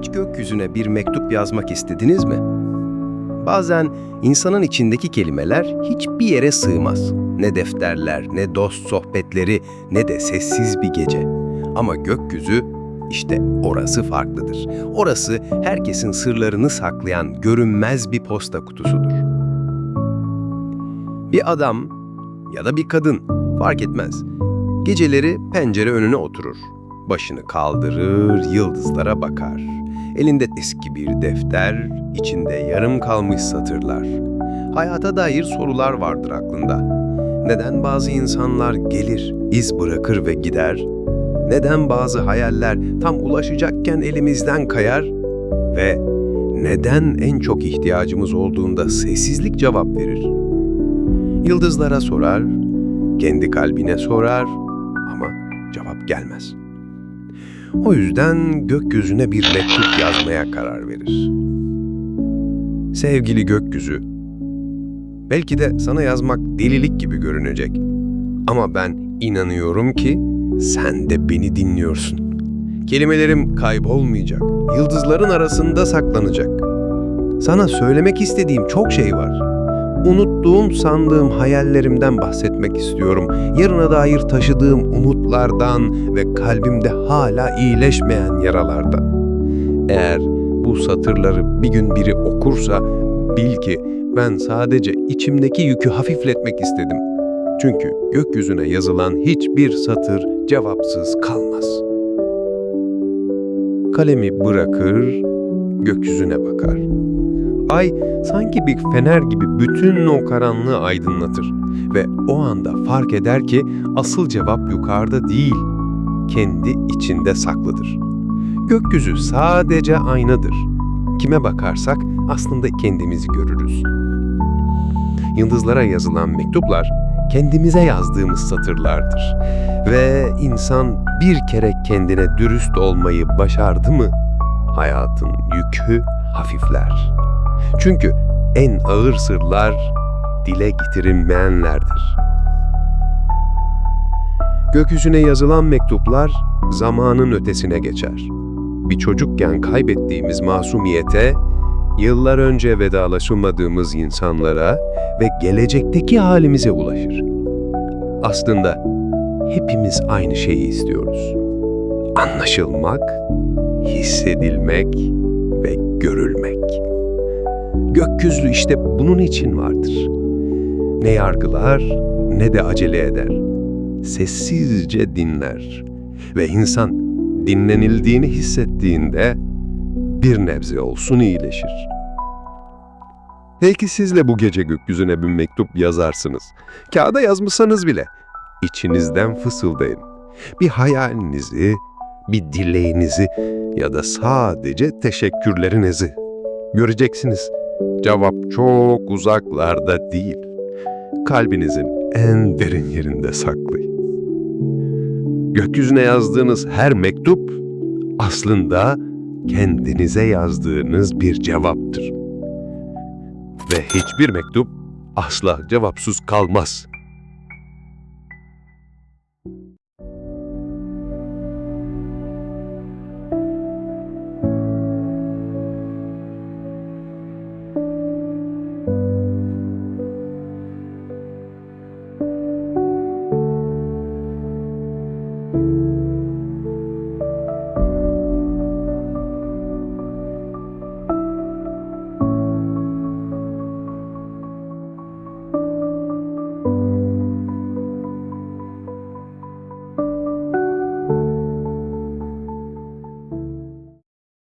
Hiç gökyüzüne bir mektup yazmak istediniz mi? Bazen insanın içindeki kelimeler hiçbir yere sığmaz. Ne defterler, ne dost sohbetleri, ne de sessiz bir gece. Ama gökyüzü işte orası farklıdır. Orası herkesin sırlarını saklayan görünmez bir posta kutusudur. Bir adam ya da bir kadın fark etmez. Geceleri pencere önüne oturur. Başını kaldırır, yıldızlara bakar. Elinde eski bir defter, içinde yarım kalmış satırlar. Hayata dair sorular vardır aklında. Neden bazı insanlar gelir, iz bırakır ve gider? Neden bazı hayaller tam ulaşacakken elimizden kayar? Ve neden en çok ihtiyacımız olduğunda sessizlik cevap verir? Yıldızlara sorar, kendi kalbine sorar ama cevap gelmez. O yüzden gökyüzüne bir mektup yazmaya karar verir. Sevgili gökyüzü, belki de sana yazmak delilik gibi görünecek. Ama ben inanıyorum ki sen de beni dinliyorsun. Kelimelerim kaybolmayacak, yıldızların arasında saklanacak. Sana söylemek istediğim çok şey var. Unuttuğum sandığım hayallerimden bahsetmek istiyorum. Yarına dair taşıdığım umutlardan ve kalbimde hala iyileşmeyen yaralardan. Eğer bu satırları bir gün biri okursa bil ki ben sadece içimdeki yükü hafifletmek istedim. Çünkü gökyüzüne yazılan hiçbir satır cevapsız kalmaz. Kalemi bırakır, gökyüzüne bakar. Ay sanki bir fener gibi bütün o karanlığı aydınlatır ve o anda fark eder ki asıl cevap yukarıda değil, kendi içinde saklıdır. Gökyüzü sadece aynadır. Kime bakarsak aslında kendimizi görürüz. Yıldızlara yazılan mektuplar kendimize yazdığımız satırlardır. Ve insan bir kere kendine dürüst olmayı başardı mı hayatın yükü hafifler. Çünkü en ağır sırlar dile getirilmeyenlerdir. Gökyüzüne yazılan mektuplar zamanın ötesine geçer. Bir çocukken kaybettiğimiz masumiyete, yıllar önce vedalaşamadığımız insanlara ve gelecekteki halimize ulaşır. Aslında hepimiz aynı şeyi istiyoruz. Anlaşılmak, hissedilmek ve görülmek. Gökyüzü işte bunun için vardır. Ne yargılar ne de acele eder. Sessizce dinler. Ve insan dinlenildiğini hissettiğinde bir nebze olsun iyileşir. Belki siz de bu gece gökyüzüne bir mektup yazarsınız. Kağıda yazmışsanız bile içinizden fısıldayın. Bir hayalinizi, bir dileğinizi ya da sadece teşekkürlerinizi. Göreceksiniz. Cevap çok uzaklarda değil. Kalbinizin en derin yerinde saklı. Gökyüzüne yazdığınız her mektup aslında kendinize yazdığınız bir cevaptır. Ve hiçbir mektup asla cevapsız kalmaz.